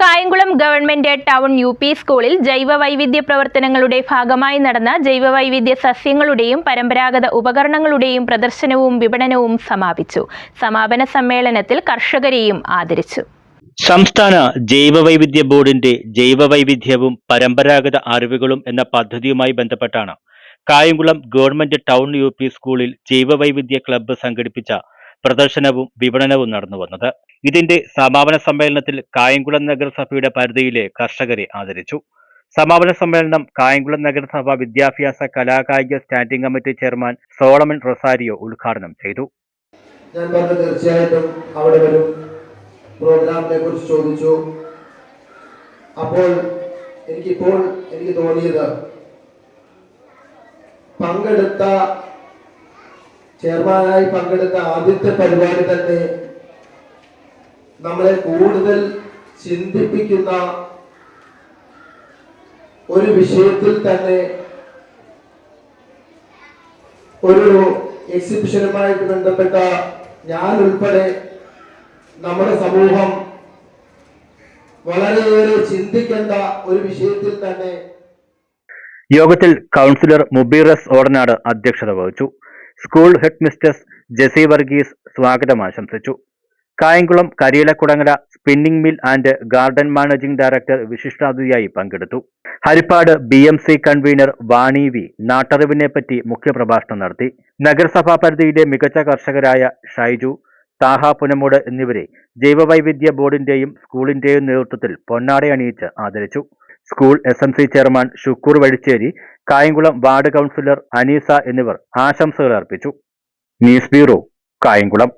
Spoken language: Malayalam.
Kayamkulam government town U P സ്കൂളിൽ ജൈവ വൈവിധ്യ പ്രവർത്തനങ്ങളുടെ ഭാഗമായി നടന്ന ജൈവ വൈവിധ്യ സസ്യങ്ങളുടെയും പരമ്പരാഗത ഉപകരണങ്ങളുടെയും പ്രദർശനവും വിപണനവും സമാപിച്ചു. സമാപന സമ്മേളനത്തിൽ കർഷകരെയും ആദരിച്ചു. സംസ്ഥാന ജൈവവൈവിധ്യ ബോർഡിന്റെ ജൈവവൈവിധ്യവും പരമ്പരാഗത അറിവുകളും എന്ന പദ്ധതിയുമായി ബന്ധപ്പെട്ടാണ് Kayamkulam government town U P സ്കൂളിൽ ജൈവവൈവിധ്യ ക്ലബ്ബ് സംഘടിപ്പിച്ച പ്രദർശനവും വിപണനവും നടന്നു വന്നത്. ഇതിന്റെ സമാപന സമ്മേളനത്തിൽ കായംകുളം നഗരസഭയുടെ പരിധിയിലെ കർഷകരെ ആദരിച്ചു. സമാപന സമ്മേളനം കായംകുളം നഗരസഭ വിദ്യാഭ്യാസ കലാകായിക standing committee chairman Solomon Rosario ഉദ്ഘാടനം ചെയ്തു. ഞാൻ പറഞ്ഞു തീർച്ചയായിട്ടും അവിടെ വരും. പ്രോഗ്രാമിനെ കുറിച്ച് ചോദിച്ചു. അപ്പോൾ എനിക്കിപ്പോൾ എനിക്ക് തോന്നിയത് പങ്കെടുത്ത ചെയർമാനായി പങ്കെടുത്ത ആദ്യത്തെ പരിപാടി തന്നെ നമ്മളെ കൂടുതൽ ചിന്തിപ്പിക്കുന്ന ഒരു വിഷയത്തിൽ തന്നെ ഒരു എക്സിബിഷനുമായിട്ട് ബന്ധപ്പെട്ട ഞാൻ ഉൾപ്പെടെ നമ്മുടെ സമൂഹം വളരെയേറെ ചിന്തിക്കേണ്ട ഒരു വിഷയത്തിൽ തന്നെ യോഗത്തിൽ കൗൺസിലർ മുബീറസ് ഓടനാട് അധ്യക്ഷത വഹിച്ചു. School head mistress Jessy Varghese സ്വാഗതം ആശംസിച്ചു. Kayamkulam Kariyilakulangara spinning mill and garden managing director വിശിഷ്ടാതിഥിയായി പങ്കെടുത്തു. Harippad B M C convener Vani V നാട്ടറിവിനെപ്പറ്റി മുഖ്യപ്രഭാഷണം നടത്തി. നഗരസഭാ പരിധിയിലെ മികച്ച കർഷകരായ ഷൈജു താഹ പുനമോട് എന്നിവരെ ജൈവവൈവിധ്യ ബോർഡിന്റെയും സ്കൂളിന്റെയും നേതൃത്വത്തിൽ പൊന്നാടയണിയിച്ച് ആദരിച്ചു. School S M C chairman Shukkoor Vazhicheri Kayamkulam ward councillor Aneesa എന്നിവർ ആശംസകൾ അർപ്പിച്ചു. News bureau Kayamkulam.